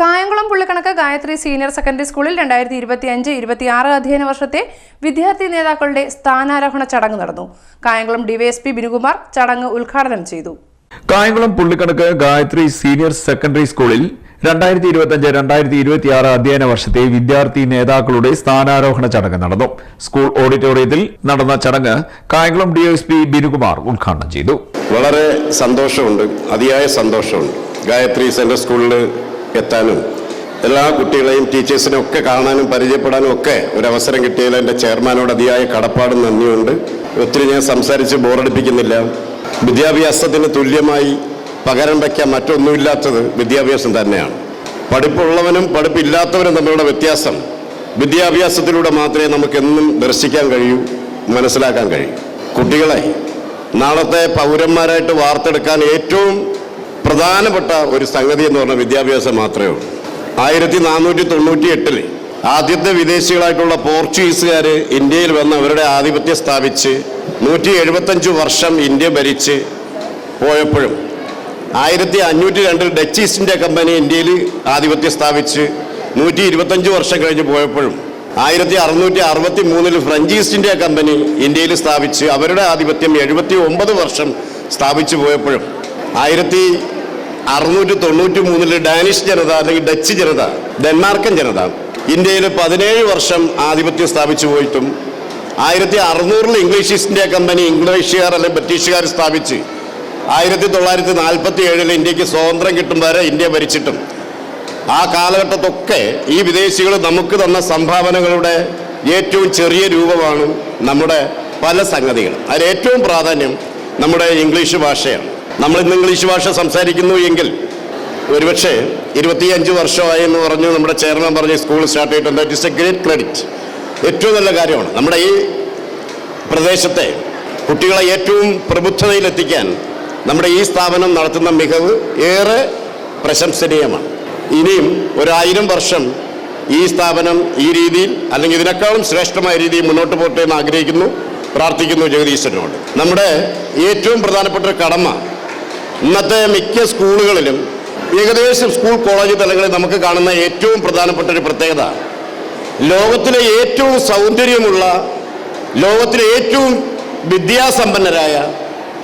Kayamkulam Pullikkanakku Gayathri senior secondary സ്കൂളിൽ രണ്ടായിരത്തി ഇരുപത്തി അഞ്ച് ഇരുപത്തിയാറ് അധ്യയന വർഷത്തെ വിദ്യാർത്ഥി നേതാക്കളുടെ സ്ഥാനാരോഹണ ചടങ്ങ് നടന്നു. കായംകുളം ഡിവൈഎസ്പി ബിനുകുമാർ ചടങ്ങ് ഉദ്ഘാടനം ചെയ്തു. കായംകുളം പുള്ളിക്കണക്ക് ഗായത്രി സീനിയർ സെക്കൻഡറി സ്കൂളിൽ രണ്ടായിരത്തി ഇരുപത്തിയഞ്ച് രണ്ടായിരത്തി ഇരുപത്തിയാറ് അധ്യയന വർഷത്തെ വിദ്യാർത്ഥി നേതാക്കളുടെ സ്ഥാനാരോഹണ ചടങ്ങ് നടന്നു. സ്കൂൾ ഓഡിറ്റോറിയത്തിൽ നടന്ന ചടങ്ങ് കായംകുളം ഡിഎസ്പി ബിനുകുമാർ ഉദ്ഘാടനം ചെയ്തു. വളരെ സന്തോഷമുണ്ട് അതിയായ സന്തോഷമുണ്ട്. ഗായത്രി സെൻട്രൽ സ്കൂളിൽ എത്താനും എല്ലാ കുട്ടികളെയും ടീച്ചേഴ്സിനെ ഒക്കെ കാണാനും പരിചയപ്പെടാനും ഒക്കെ ഒരു അവസരം കിട്ടിയതിൽ എന്റെ ചെയർമാനോട് അതിയായ കടപ്പാടും നന്ദിയുണ്ട് ഒത്തിരി ഞാൻ സംസാരിച്ച് ബോറടിപ്പിക്കുന്നില്ല. വിദ്യാഭ്യാസത്തിന് തുല്യമായി പകരം വയ്ക്കാൻ മറ്റൊന്നുമില്ലാത്തത് വിദ്യാഭ്യാസം തന്നെയാണ്. പഠിപ്പുള്ളവനും പഠിപ്പില്ലാത്തവനും തമ്മിലുള്ള വ്യത്യാസം വിദ്യാഭ്യാസത്തിലൂടെ മാത്രമേ നമുക്കെന്നും ദർശിക്കാൻ കഴിയൂ മനസ്സിലാക്കാൻ കഴിയൂ. കുട്ടികളെ നാളത്തെ പൗരന്മാരായിട്ട് വാർത്തെടുക്കാൻ ഏറ്റവും പ്രധാനപ്പെട്ട ഒരു സംഗതി എന്ന് പറഞ്ഞാൽ വിദ്യാഭ്യാസം മാത്രമേ ഉള്ളൂ. ആയിരത്തി നാനൂറ്റി തൊണ്ണൂറ്റി എട്ടിൽ ആദ്യത്തെ വിദേശികളായിട്ടുള്ള പോർച്ചുഗീസുകാർ ഇന്ത്യയിൽ വന്ന് അവരുടെ ആധിപത്യം സ്ഥാപിച്ച് നൂറ്റി എഴുപത്തഞ്ച് വർഷം ഇന്ത്യ ഭരിച്ച് പോയപ്പോഴും ആയിരത്തി അഞ്ഞൂറ്റി രണ്ടിൽ ഡച്ച് ഈസ്റ്റ് ഇന്ത്യ കമ്പനി ഇന്ത്യയിൽ ആധിപത്യം സ്ഥാപിച്ച് നൂറ്റി ഇരുപത്തഞ്ച് വർഷം കഴിഞ്ഞ് പോയപ്പോഴും ആയിരത്തി അറുന്നൂറ്റി അറുപത്തി മൂന്നിൽ ഫ്രഞ്ച് ഈസ്റ്റ് ഇന്ത്യ കമ്പനി ഇന്ത്യയിൽ സ്ഥാപിച്ച് അവരുടെ ആധിപത്യം എഴുപത്തി ഒമ്പത് വർഷം സ്ഥാപിച്ചു പോയപ്പോഴും ആയിരത്തി അറുന്നൂറ്റി തൊണ്ണൂറ്റി മൂന്നിൽ ഡാനിഷ് ജനത അല്ലെങ്കിൽ ഡച്ച് ജനത ഡെൻമാർക്കൻ ജനത ഇന്ത്യയിൽ പതിനേഴ് വർഷം ആധിപത്യം സ്ഥാപിച്ചു പോയിട്ടും ആയിരത്തി അറുന്നൂറിൽ ഇംഗ്ലീഷ് ഈസ്റ്റ് ഇന്ത്യ കമ്പനി ഇംഗ്ലീഷുകാർ അല്ലെങ്കിൽ ബ്രിട്ടീഷുകാർ സ്ഥാപിച്ച് ആയിരത്തി തൊള്ളായിരത്തി നാൽപ്പത്തി ഏഴിൽ ഇന്ത്യയ്ക്ക് സ്വാതന്ത്ര്യം കിട്ടും വരെ ഇന്ത്യ ഭരിച്ചിട്ടും. ആ കാലഘട്ടത്തൊക്കെ ഈ വിദേശികൾ നമുക്ക് തന്ന സംഭാവനകളുടെ ഏറ്റവും ചെറിയ രൂപമാണ് നമ്മുടെ പല സംഗതികൾ. അതിൽ ഏറ്റവും പ്രാധാന്യം നമ്മുടെ ഇംഗ്ലീഷ് ഭാഷയാണ്. നമ്മൾ ഇന്ന് ഇംഗ്ലീഷ് ഭാഷ സംസാരിക്കുന്നു എങ്കിൽ ഒരുപക്ഷെ ഇരുപത്തിയഞ്ച് വർഷമായി എന്ന് പറഞ്ഞു നമ്മുടെ ചെയർമാൻ പറഞ്ഞ് സ്കൂൾ സ്റ്റാർട്ട് ചെയ്തിട്ടുണ്ട് it is a great credit ഏറ്റവും നല്ല കാര്യമാണ്. നമ്മുടെ ഈ പ്രദേശത്തെ കുട്ടികളെ ഏറ്റവും പ്രബുദ്ധതയിലെത്തിക്കാൻ നമ്മുടെ ഈ സ്ഥാപനം നടത്തുന്ന മികവ് ഏറെ പ്രശംസനീയമാണ്. ഇനിയും ഒരായിരം വർഷം ഈ സ്ഥാപനം ഈ രീതിയിൽ അല്ലെങ്കിൽ ഇതിനേക്കാളും ശ്രേഷ്ഠമായ രീതിയിൽ മുന്നോട്ട് പോട്ടെ എന്ന് ആഗ്രഹിക്കുന്നു പ്രാർത്ഥിക്കുന്നു ജഗദീശ്വരനോട്. നമ്മുടെ ഏറ്റവും പ്രധാനപ്പെട്ട കടമ ഇന്നത്തെ മിക്ക സ്കൂളുകളിലും ഏകദേശം സ്കൂൾ കോളേജ് തലങ്ങളിൽ നമുക്ക് കാണുന്ന ഏറ്റവും പ്രധാനപ്പെട്ട ഒരു പ്രത്യേകത. ലോകത്തിലെ ഏറ്റവും സൗന്ദര്യമുള്ള ലോകത്തിലെ ഏറ്റവും വിദ്യാസമ്പന്നരായ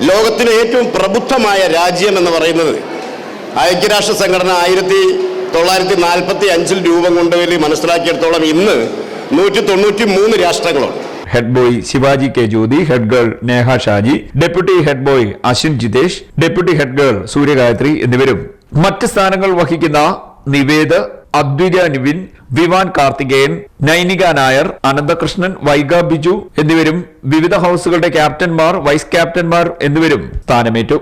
ലോകത്തിലെ ഏറ്റവും പ്രബുദ്ധമായ രാജ്യം എന്ന് പറയുന്നത് ഐക്യരാഷ്ട്ര സംഘടന ആയിരത്തി തൊള്ളായിരത്തി നാൽപ്പത്തി അഞ്ചിൽ രൂപം കൊണ്ടുവരി മനസ്സിലാക്കിയെടുത്തോളം ഇന്ന് നൂറ്റി തൊണ്ണൂറ്റി മൂന്ന് രാഷ്ട്രങ്ങളുണ്ട്. Head boy Shivaji K Jyothi head girl Neha Shaji deputy head boy Ashwin Jitesh deputy head girl Suryagayathri എന്നിവരും മറ്റ് സ്ഥാനങ്ങൾ വഹിക്കുന്ന നിവേദ് അദ്വിക നിവിൻ വിവാൻ കാർത്തികേയൻ നൈനിക നായർ അനന്തകൃഷ്ണൻ വൈഗ ബിജു എന്നിവരും വിവിധ ഹൌസുകളുടെ ക്യാപ്റ്റന്മാർ വൈസ് ക്യാപ്റ്റന്മാർ എന്നിവരും സ്ഥാനമേറ്റു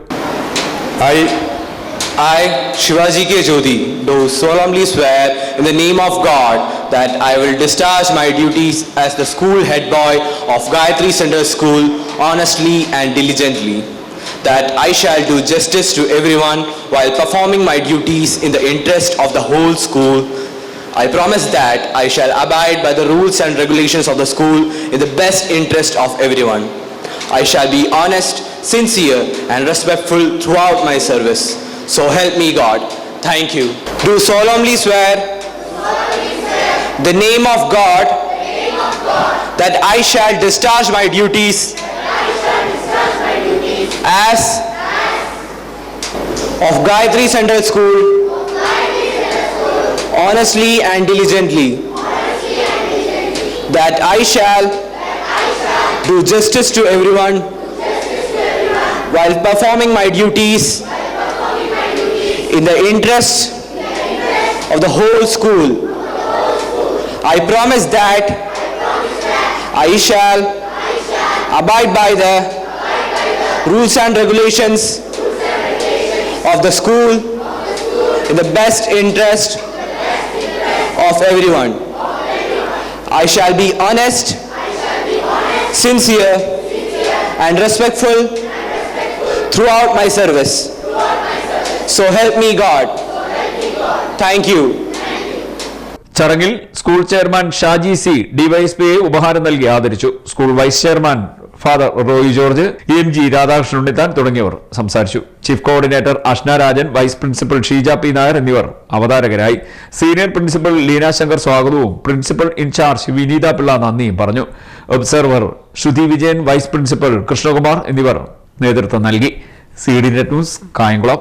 I, Shivaji K. Jyoti, do solemnly swear in the name of God that I will discharge my duties as the school head boy of Gayatri Center School honestly and diligently. That I shall do justice to everyone while performing my duties in the interest of the whole school. I promise that I shall abide by the rules and regulations of the school in the best interest of everyone. I shall be honest, sincere, and respectful throughout my service. So help me God. Thank you. Do solemnly swear the name of God that I shall discharge my duties as of Gayatri Central School honestly and diligently. That I shall do justice to everyone while performing my duties in the interest of the whole school. I promise that I shall abide by the rules and regulations of the school in the best interest of everyone. I shall be honest, sincere, and respectful throughout my service. So help me God. Thank you ചടങ്ങിൽ school chairman Shaji C ഡിവൈഎസ്പിയെ ഉപഹാരം നൽകി ആദരിച്ചു. School vice chairman father Roy George M G Radhakrishnan Unnithan തുടങ്ങിയവർ സംസാരിച്ചു. Chief coordinator Ashna Rajan vice principal Sheeja P Nair എന്നിവർ അവതാരകരായി. Senior principal Leena Shankar സ്വാഗതവും പ്രിൻസിപ്പൽ ഇൻചാർജ് വിനീത പിള്ള നന്ദിയും പറഞ്ഞു. Observer Shruthi Vijayan vice principal Krishnakumar എന്നിവർ നേതൃത്വം നൽകി. C D net news Kayamkulam.